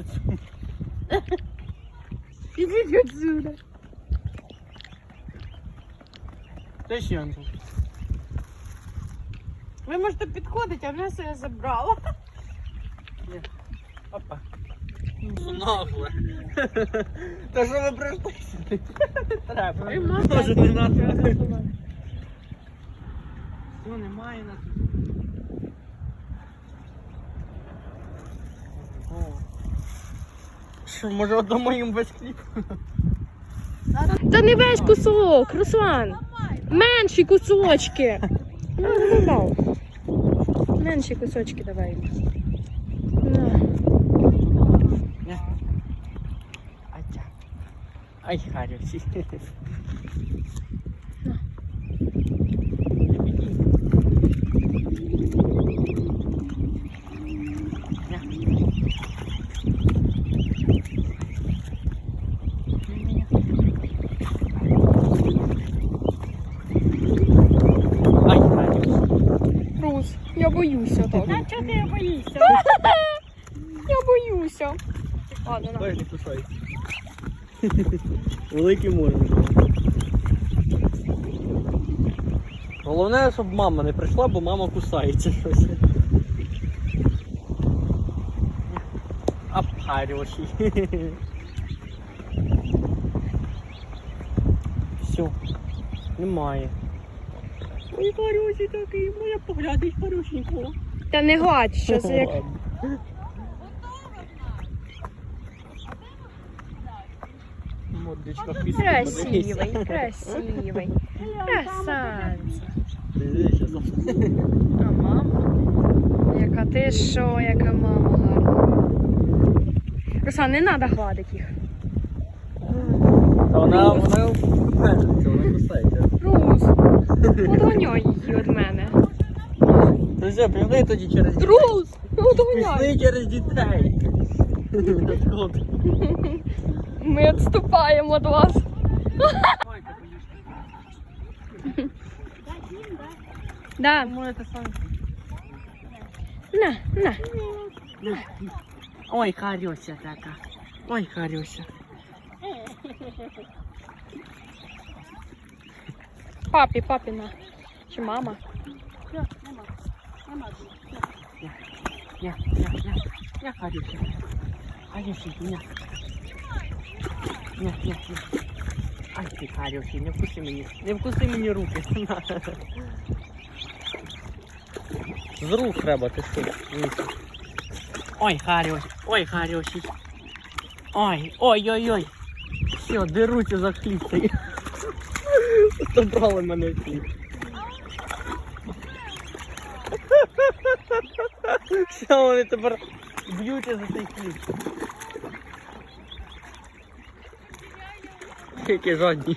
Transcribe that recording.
отсюда. Ідіть отсюда. Це ще он. Ви можете підходити, а м'ясо я забрала. Опа. Нагло. Та що ви прийшли сюди? Треба. Може не надо. Все, немає нас. Що, може одному їм без хліб? Та не весь кусок, Руслан. Менші кусочки. Ну. Менші кусочки давай. На. Харю Ай, Харюсі. Ай, Харюсі. Рус, я боюся так. А чого ти боїшся? Я боюся. Ладно, на. Ой, не кусай. Великий можна. Головне, щоб мама не прийшла, бо мама кусається щось. Обхарювачі. Все. Немає. Ой, хороший такий, моя поглядить хорошенького. Та не гладь, що це як. Мордочка Красивий, красивий. Красавець. А мама? Яка ти що, яка мама гарна. Руслан, не треба гладити їх. Та вона, вона, вона все, пішли тоді через дітей. Рус, одганяй. Пішли через дітей. От. Ми відступаємо від вас. Да, Можете самі. на, на. Ой, Харюся така. Ой, Харюся. Папі, папі на. Чи мама? Я, я, я, я, Харюся. Харюся, я. Я, я, я. Ай ти, Харюся, не вкуси мені. Не вкуси мені руки. З рук треба, ти що? Ой, Харюсь, ой, Харюсі. Ой, ой, ой, ой. Все, деруться за хліб. Забрали мене хліб. Вони тепер б'ються за цей хліб. Які жадні.